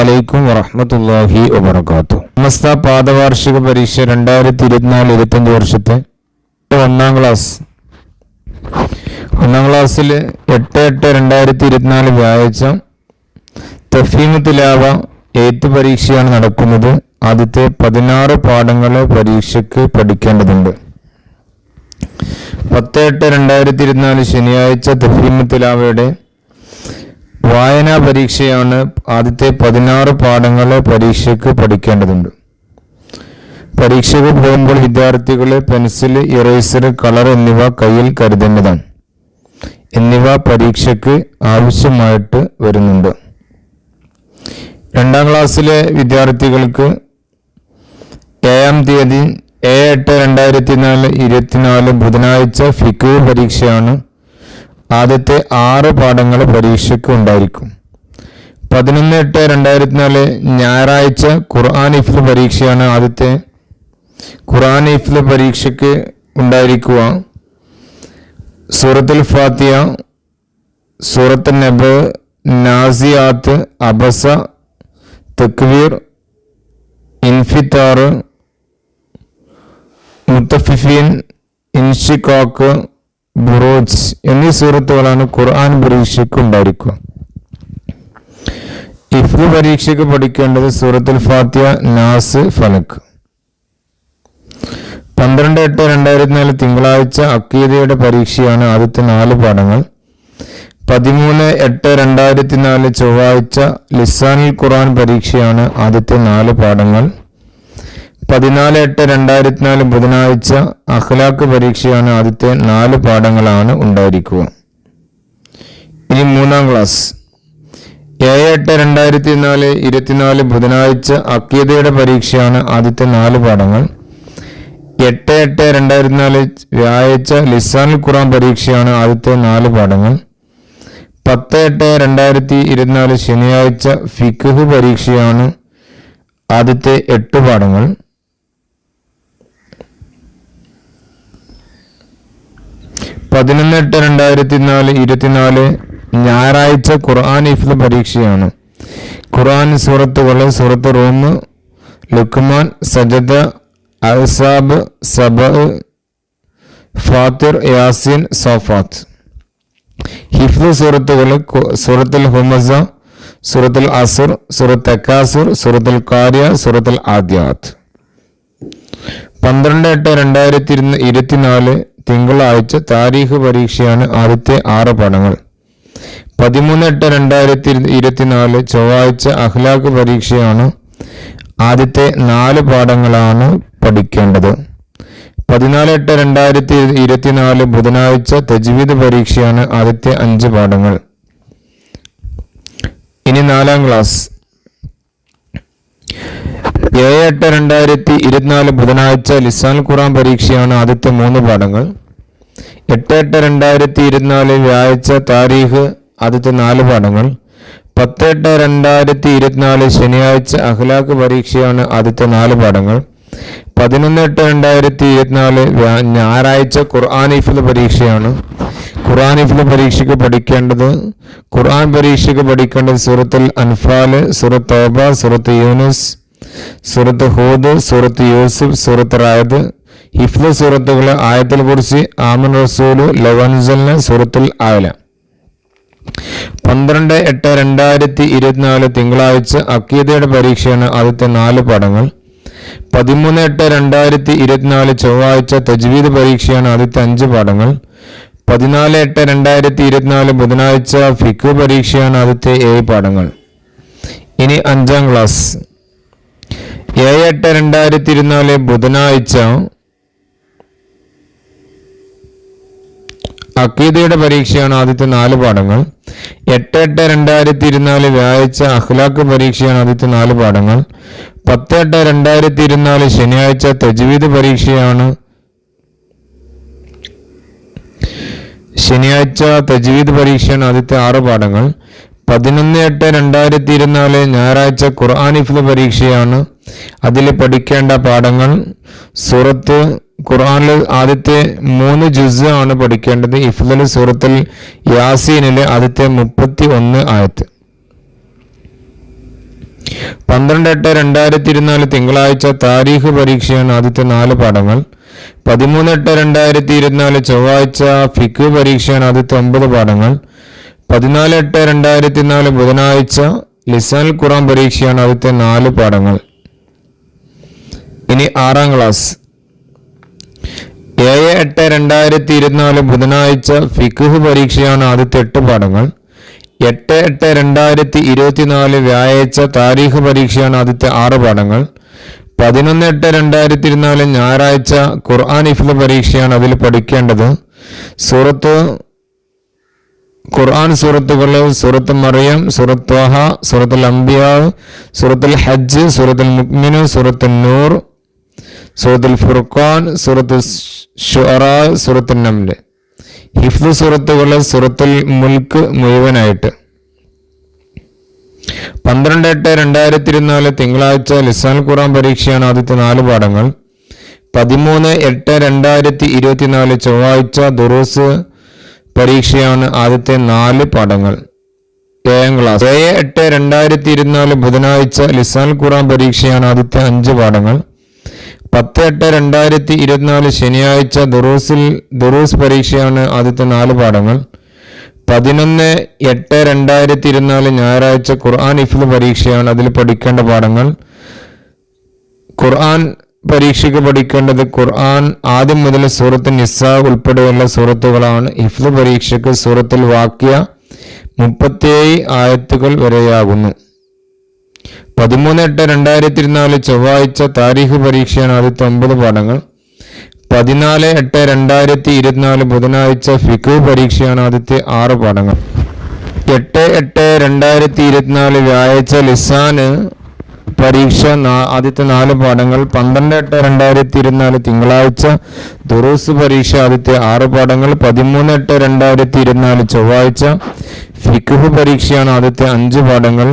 അലൈക്കും വറഹമത്തല്ലാഹി വബർക്കാത്തു സമസ്ത പാദവാർഷിക പരീക്ഷ രണ്ടായിരത്തി ഇരുപത്തിനാല് ഇരുപത്തഞ്ച് വർഷത്തെ ഒന്നാം ക്ലാസ് ഒന്നാം ക്ലാസ്സിൽ എട്ട് എട്ട് രണ്ടായിരത്തി ഇരുപത്തിനാല് വ്യാഴാഴ്ച തഫീമത്തിലാവ എയ്ത്ത് പരീക്ഷയാണ് നടക്കുന്നത്. ആദ്യത്തെ പതിനാറ് പാഠങ്ങൾ പരീക്ഷയ്ക്ക് പഠിക്കേണ്ടതുണ്ട്. പത്ത് എട്ട് രണ്ടായിരത്തി ഇരുപത്തിനാല് ശനിയാഴ്ച തഫീമ് തിലാവയുടെ വായനാ പരീക്ഷയാണ് ആദ്യത്തെ പതിനാറ് പാഠങ്ങളെ പരീക്ഷയ്ക്ക് പഠിക്കേണ്ടതുണ്ട്. പരീക്ഷയ്ക്ക് പോകുമ്പോൾ വിദ്യാർത്ഥികൾ പെൻസിൽ ഇറേസർ കളർ എന്നിവ കയ്യിൽ കരുതേണ്ടതാണ്. എന്നിവ പരീക്ഷയ്ക്ക് ആവശ്യമായിട്ട് വരുന്നുണ്ട്. രണ്ടാം ക്ലാസ്സിലെ വിദ്യാർത്ഥികൾക്ക് ഏഴാം തീയതി ഏഴ് എട്ട് രണ്ടായിരത്തി നാല് ഇരുപത്തിനാല് ബുധനാഴ്ച ഫിക്കു പരീക്ഷയാണ് ആദ്യത്തെ ആറ് പാഠങ്ങൾ പരീക്ഷയ്ക്ക് ഉണ്ടായിരിക്കും. പതിനൊന്ന് എട്ട് രണ്ടായിരത്തി നാല് ഞായറാഴ്ച ഖുർആൻ ഇഫ്ല പരീക്ഷയാണ് ആദ്യത്തെ ഖുർആൻ ഇഫ്ല പരീക്ഷയ്ക്ക് ഉണ്ടായിരിക്കുക. സൂറത്തുൽ ഫാത്തിയ സൂറത്ത് നബ് നാസിയാത്ത് അബസ തക്വീർ ഇൻഫിത്താർ മുത്തഫിഫീൻ ഇൻഷിക്കാക്ക് ബുറോജ് എന്നീ സൂറത്തുകളാണ് ഖുർആൻ പരീക്ഷയ്ക്ക് ഉണ്ടായിരിക്കുക ഇഫ് പരീക്ഷയ്ക്ക് പഠിക്കേണ്ടത് സൂറത്തുൽ ഫാത്തിയ നാസ് ഫലക്ക് പന്ത്രണ്ട് എട്ട് രണ്ടായിരത്തി നാല് തിങ്കളാഴ്ച അക്കീദയുടെ പരീക്ഷയാണ് ആദ്യത്തെ നാല് പാഠങ്ങൾ. പതിമൂന്ന് എട്ട് രണ്ടായിരത്തി നാല് ചൊവ്വാഴ്ച ലിസാനിൽ ഖുർആൻ പരീക്ഷയാണ് ആദ്യത്തെ നാല് പാഠങ്ങൾ. പതിനാല് എട്ട് രണ്ടായിരത്തി നാല് ബുധനാഴ്ച അഖ്ലാഖ് പരീക്ഷയാണ് ആദ്യത്തെ നാല് പാഠങ്ങളാണ് ഉണ്ടായിരിക്കുക. ഇനി മൂന്നാം ക്ലാസ്. ഏഴ് എട്ട് രണ്ടായിരത്തി നാല് ഇരുപത്തിനാല് ബുധനാഴ്ച അക്കീതയുടെ പരീക്ഷയാണ് ആദ്യത്തെ നാല് പാഠങ്ങൾ. എട്ട് എട്ട് രണ്ടായിരത്തി നാല് വ്യാഴാഴ്ച ലിസാനുൽ ഖുറാൻ പരീക്ഷയാണ് ആദ്യത്തെ നാല് പാഠങ്ങൾ. പത്ത് എട്ട് രണ്ടായിരത്തി ഇരുപത്തിനാല് ശനിയാഴ്ച ഫിഖ് പരീക്ഷയാണ് ആദ്യത്തെ എട്ട് പാഠങ്ങൾ. പതിനൊന്ന് എട്ട് രണ്ടായിരത്തി നാല് ഇരുപത്തിനാല് ഞായറാഴ്ച ഖുർആൻ ഇഫ് പരീക്ഷയാണ്. ഖുർആൻ സൂറത്തുകൾ സൂറത്ത് റൂം ലുക്മാൻ സജദ അഹ്സാബ് സബ ഫാത്തിർ യാസിൻ സോഫാത്ത്. ഹിഫ്ദ് സൂറത്തുകൾ സൂറത്തുൽ ഹുമസ സൂറത്തുൽ അസുർ സൂറത്ത് അക്കാസുർ സൂറത്തുൽ കാര്യ സൂറത്തുൽ ആദ്യാത്ത്. പന്ത്രണ്ട് എട്ട് രണ്ടായിരത്തി ഇരുപത്തിനാല് തിങ്കളാഴ്ച താരീഖ് പരീക്ഷയാണ് ആദ്യത്തെ ആറ് പാഠങ്ങൾ പതിമൂന്ന് എട്ട് രണ്ടായിരത്തി ഇരുപത്തിനാല് ചൊവ്വാഴ്ച അഖ്ലാഖ് പരീക്ഷയാണ് ആദ്യത്തെ നാല് പാഠങ്ങളാണ് പഠിക്കേണ്ടത്. പതിനാല് എട്ട് രണ്ടായിരത്തി ഇരുപത്തിനാല് ബുധനാഴ്ച തജ്വീദ് പരീക്ഷയാണ് ആദ്യത്തെ അഞ്ച് പാഠങ്ങൾ. ഇനി നാലാം ക്ലാസ്. ഏഴ് എട്ട് രണ്ടായിരത്തി ഇരുപത്തിനാല് ബുധനാഴ്ച ലിസാൻ ഖുറാൻ പരീക്ഷയാണ് ആദ്യത്തെ മൂന്ന് പാഠങ്ങൾ. എട്ട് എട്ട് രണ്ടായിരത്തി ഇരുപത്തിനാല് വ്യാഴ്ച താരീഖ് ആദ്യത്തെ നാല് പാഠങ്ങൾ. പത്ത് എട്ട് രണ്ടായിരത്തി ഇരുപത്തിനാല് ശനിയാഴ്ച അഖ്ലാഖ് പരീക്ഷയാണ് ആദ്യത്തെ നാല് പാഠങ്ങൾ. പതിനൊന്ന് എട്ട് രണ്ടായിരത്തി ഇരുപത്തിനാല് ഞായറാഴ്ച ഖുർആൻ ഇഫിൽ പരീക്ഷയാണ്. ഖുർആൻ ഇഫിൽ പരീക്ഷയ്ക്ക് പഠിക്കേണ്ടത് ഖുർആൻ പരീക്ഷയ്ക്ക് പഠിക്കേണ്ടത് സൂറത്തുൽ അൻഫാൽ സൂറത്ത് തോബ സൂറത്ത് യൂനുസ് സൂറത്ത് ഹൂദ് സൂറത്ത് യൂസുഫ് സൂറത്ത് റായദ്. ഹിഫ്ല സൂറത്തുകൾ ആയത്തിൽ കുറിച്ച് ആമൻ റസൂലു ലവൻസലിന് സൂറത്തുൽ ആയല പന്ത്രണ്ട് എട്ട് രണ്ടായിരത്തി ഇരുപത്തിനാല് തിങ്കളാഴ്ച അക്കീതയുടെ പരീക്ഷയാണ് ആദ്യത്തെ നാല് പടങ്ങൾ പതിമൂന്ന് എട്ട് രണ്ടായിരത്തി ഇരുപത്തിനാല് ചൊവ്വാഴ്ച തജ്വീദ് പരീക്ഷയാണ് ആദ്യത്തെ അഞ്ച് പാഠങ്ങൾ. പതിനാല് എട്ട് രണ്ടായിരത്തി ഇരുപത്തിനാല് ബുധനാഴ്ച ഫിക്കു പരീക്ഷയാണ് ആദ്യത്തെ ഏഴ് പാഠങ്ങൾ. ഇനി അഞ്ചാം ക്ലാസ്. ഏഴ് എട്ട് രണ്ടായിരത്തി ഇരുന്നാൽ ബുധനാഴ്ച അക്കീദയുടെ പരീക്ഷയാണ് ആദ്യത്തെ നാല് പാഠങ്ങൾ. എട്ട് എട്ട് രണ്ടായിരത്തി ഇരുന്നാൽ വ്യാഴാഴ്ച അഖ്ലാഖ് പരീക്ഷയാണ് ആദ്യത്തെ നാല് പാഠങ്ങൾ. പത്ത് എട്ട് രണ്ടായിരത്തി ഇരുന്നാൽ ശനിയാഴ്ച തജ്വീദ് പരീക്ഷയാണ് ശനിയാഴ്ച തജ്വീദ് പരീക്ഷയാണ് ആദ്യത്തെ ആറ് പാഠങ്ങൾ. പതിനൊന്ന് എട്ട് രണ്ടായിരത്തി ഇരുന്നാൽ ഞായറാഴ്ച ഖുർആാനിഫ് പരീക്ഷയാണ് അതിൽ പഠിക്കേണ്ട പാഠങ്ങൾ സൂറത്ത് ഖുർആനിൽ ആദ്യത്തെ മൂന്ന് ജുസ് ആണ് പഠിക്കേണ്ടത്. ഇഫ്ദൽ സൂറത്തിൽ യാസീനിലെ ആദ്യത്തെ മുപ്പത്തി ഒന്ന് ആയത്ത്. പന്ത്രണ്ട് എട്ട് രണ്ടായിരത്തി ഇരുപത്തിനാല് തിങ്കളാഴ്ച താരീഖ് പരീക്ഷയാണ് ആദ്യത്തെ നാല് പാഠങ്ങൾ. പതിമൂന്ന് എട്ട് രണ്ടായിരത്തി ഇരുപത്തിനാല് ചൊവ്വാഴ്ച ഫിക്ക് പരീക്ഷയാണ് ആദ്യത്തെ ഒമ്പത് പാഠങ്ങൾ. പതിനാല് എട്ട് രണ്ടായിരത്തി നാല് ബുധനാഴ്ച ലിസാൻ ഖുറാൻ പരീക്ഷയാണ് ആദ്യത്തെ നാല് പാഠങ്ങൾ. ഇനി ആറാം ക്ലാസ്. ഏഴ് എട്ട് രണ്ടായിരത്തി ഇരുപത്തിനാല് ബുധനാഴ്ച ഫിക്കുഹ് പരീക്ഷയാണ് ആദ്യത്തെ എട്ട് പാഠങ്ങൾ. എട്ട് എട്ട് രണ്ടായിരത്തി ഇരുപത്തിനാല് വ്യാഴാഴ്ച താരീഖ് പരീക്ഷയാണ് ആദ്യത്തെ ആറ് പാഠങ്ങൾ. പതിനൊന്ന് എട്ട് രണ്ടായിരത്തി ഇരുപത്തിനാല് ഞായറാഴ്ച ഖുർആൻ ഇഫ്ല പരീക്ഷയാണ് അതിൽ പഠിക്കേണ്ടത്. സൂറത്ത് ഖുർആൻ സൂറത്തുകൾ സൂറത്ത് മറിയം സൂറത്ത് വഹ സൂറത്തുൽ അംബിയാവ് സൂറത്തുൽ ഹജ്ജ് സൂറത്തുൽ മുക്മിനു സൂറത്തുൽ നൂർ സൂറത്തുൽ ഫുർഖാൻ സൂറത്ത് ഷുറ സൂറത്തുൽ നംൽ. ഹിഫ്ദ് സൂറത്തുകൾ സൂറത്തുൽ മുൽക്ക് മുഴുവനായിട്ട്. പന്ത്രണ്ട് എട്ട് രണ്ടായിരത്തി ഇരുപത്തിനാല് തിങ്കളാഴ്ച ലിസാൻ ഖുറാൻ പരീക്ഷയാണ് ആദ്യത്തെ നാല് പാഠങ്ങൾ. പതിമൂന്ന് എട്ട് രണ്ടായിരത്തി ഇരുപത്തിനാല് ചൊവ്വാഴ്ച ദുറൂസ് പരീക്ഷയാണ് ആദ്യത്തെ നാല് പാഠങ്ങൾ. ഏഴാം ക്ലാസ്. ഏഴ് എട്ട് രണ്ടായിരത്തി ഇരുപത്തിനാല് ബുധനാഴ്ച ലിസാൻ ഖുറാൻ പരീക്ഷയാണ് ആദ്യത്തെ അഞ്ച് പാഠങ്ങൾ. പത്ത് എട്ട് രണ്ടായിരത്തി ഇരുപത്തിനാല് ശനിയാഴ്ച ദുറൂസിൽ ദുറൂസ് പരീക്ഷയാണ് ആദ്യത്തെ നാല് പാഠങ്ങൾ. പതിനൊന്ന് എട്ട് രണ്ടായിരത്തി ഇരുപത്തിനാല് ഞായറാഴ്ച ഖുർആൻ ഇഫ്ലു പരീക്ഷയാണ് അതിൽ പഠിക്കേണ്ട പാഠങ്ങൾ. ഖുർആൻ പരീക്ഷയ്ക്ക് പഠിക്കേണ്ടത് ഖുർആൻ ആദ്യം മുതൽ സൂറത്ത് നിസ ഉൾപ്പെടെയുള്ള സൂറത്തുകളാണ്. ഇഫ്ലു പരീക്ഷയ്ക്ക് സൂറത്തിൽ വാക്യ മുപ്പത്തിയേഴ് ആയത്തുകൾ വരെയാകുന്നു. പതിമൂന്ന് എട്ട് രണ്ടായിരത്തി ഇരുപത്തിനാല് ചൊവ്വാഴ്ച താരീഖ് പരീക്ഷയാണ് ആദ്യത്തെ ഒമ്പത് പാഠങ്ങൾ. പതിനാല് എട്ട് രണ്ടായിരത്തി ഇരുപത്തിനാല് ബുധനാഴ്ച ഫിഖു പരീക്ഷയാണ് ആദ്യത്തെ ആറ് പാഠങ്ങൾ. എട്ട് എട്ട് രണ്ടായിരത്തി ഇരുപത്തിനാല് വ്യാഴാഴ്ച ലിസാന് പരീക്ഷ ആദ്യത്തെ നാല് പാഠങ്ങൾ. പന്ത്രണ്ട് എട്ട് രണ്ടായിരത്തി ഇരുപത്തിനാല് തിങ്കളാഴ്ച ദുറൂസ് പരീക്ഷ ആദ്യത്തെ ആറ് പാഠങ്ങൾ. പതിമൂന്ന് എട്ട് രണ്ടായിരത്തി ഇരുപത്തിനാല് ചൊവ്വാഴ്ച ഫിഖ് പരീക്ഷയാണ് ആദ്യത്തെ അഞ്ച് പാഠങ്ങൾ.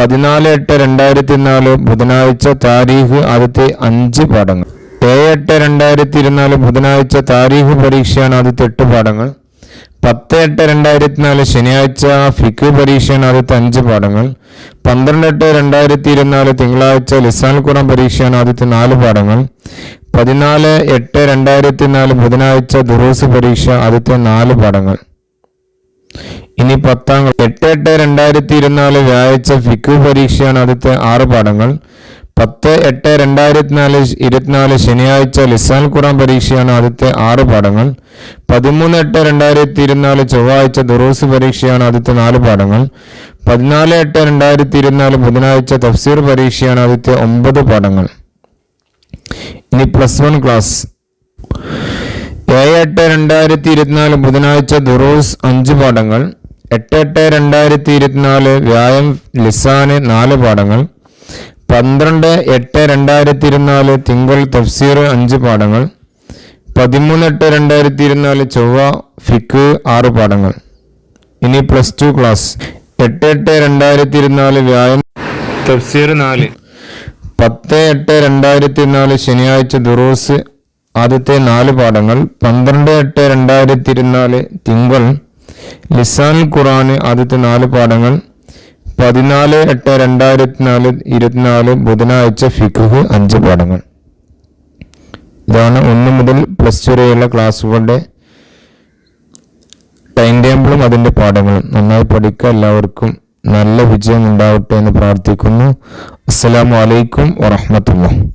പതിനാല് എട്ട് രണ്ടായിരത്തി നാല് ബുധനാഴ്ച താരീഖ് ആദ്യത്തെ അഞ്ച് പാഠങ്ങൾ. ഏഴ് എട്ട് രണ്ടായിരത്തി ഇരുപത്തിനാല് ബുധനാഴ്ച താരീഖ് പരീക്ഷയാണ് ആദ്യത്തെ എട്ട് പാഠങ്ങൾ. പത്ത് എട്ട് രണ്ടായിരത്തി നാല് ശനിയാഴ്ച ഫിക്ക് പരീക്ഷയാണ് ആദ്യത്തെ അഞ്ച് പാഠങ്ങൾ. പന്ത്രണ്ട് എട്ട് രണ്ടായിരത്തി ഇരുപത്തിനാല് തിങ്കളാഴ്ച ലിസാൻ ഖുറാൻ പരീക്ഷയാണ് ആദ്യത്തെ നാല് പാഠങ്ങൾ. പതിനാല് എട്ട് രണ്ടായിരത്തി നാല് ബുധനാഴ്ച ദുറൂസ് പരീക്ഷ ആദ്യത്തെ നാല് പാഠങ്ങൾ. ഇനി പത്താം എട്ട് എട്ട് രണ്ടായിരത്തി ഇരുപത്തിനാല് വ്യാഴാഴ്ച ഫിക്കു പരീക്ഷയാണ് ആദ്യത്തെ ആറ് പാഠങ്ങൾ. പത്ത് എട്ട് രണ്ടായിരത്തി നാല് ഇരുപത്തിനാല് ശനിയാഴ്ച ലിസാൻ ഖുറാൻ പരീക്ഷയാണ് ആദ്യത്തെ ആറ് പാഠങ്ങൾ. പതിമൂന്ന് എട്ട് രണ്ടായിരത്തി ഇരുപത്തിനാല് ചൊവ്വാഴ്ച ദുറൂസ് പരീക്ഷയാണ് ആദ്യത്തെ നാല് പാഠങ്ങൾ. പതിനാല് എട്ട് രണ്ടായിരത്തി ഇരുപത്തിനാല് ബുധനാഴ്ച തഫ്സീർ പരീക്ഷയാണ് ആദ്യത്തെ ഒമ്പത് പാഠങ്ങൾ. ഇനി പ്ലസ് വൺ ക്ലാസ്. ഏഴ് എട്ട് രണ്ടായിരത്തി ഇരുപത്തിനാല് ബുധനാഴ്ച ദുറൂസ് അഞ്ച് പാഠങ്ങൾ. എട്ട് എട്ട് രണ്ടായിരത്തി ഇരുപത്തിനാല് വ്യായം ലിസാന് നാല് പാഠങ്ങൾ. പന്ത്രണ്ട് എട്ട് രണ്ടായിരത്തി ഇരുപത്തിനാല് തിങ്കൾ തഫ്സീർ അഞ്ച് പാഠങ്ങൾ. പതിമൂന്ന് എട്ട് രണ്ടായിരത്തി ഇരുപത്തിനാല് ചൊവ്വ ഫിക്ക് ആറ് പാഠങ്ങൾ. ഇനി പ്ലസ് ടു ക്ലാസ്. എട്ട് എട്ട് രണ്ടായിരത്തി ഇരുപത്തിനാല് വ്യായം തഫ്സീർ നാല്. പത്ത് എട്ട് രണ്ടായിരത്തി നാല് ശനിയാഴ്ച ദുറൂസ് ആദ്യത്തെ നാല് പാഠങ്ങൾ. പന്ത്രണ്ട് എട്ട് രണ്ടായിരത്തി ഇരുപത്തിനാല് തിങ്കൾ ലിസാൻ ഖുറാന് ആദ്യത്തെ നാല് പാഠങ്ങൾ പതിനാല് എട്ട് രണ്ടായിരത്തി നാല് ഇരുപത്തിനാല് ബുധനാഴ്ച ഫിഖുഹ് അഞ്ച് പാഠങ്ങൾ. ഇതാണ് ഒന്ന് മുതൽ പ്ലസ് ടു വരെയുള്ള ക്ലാസ്സുകളുടെ ടൈം ടേബിളും അതിന്റെ പാഠങ്ങളും. നന്നായി പഠിക്കുക. എല്ലാവർക്കും നല്ല വിജയം ഉണ്ടാവട്ടെ എന്ന് പ്രാർത്ഥിക്കുന്നു. അസ്സലാമു അലൈക്കും വറഹമത്തുള്ള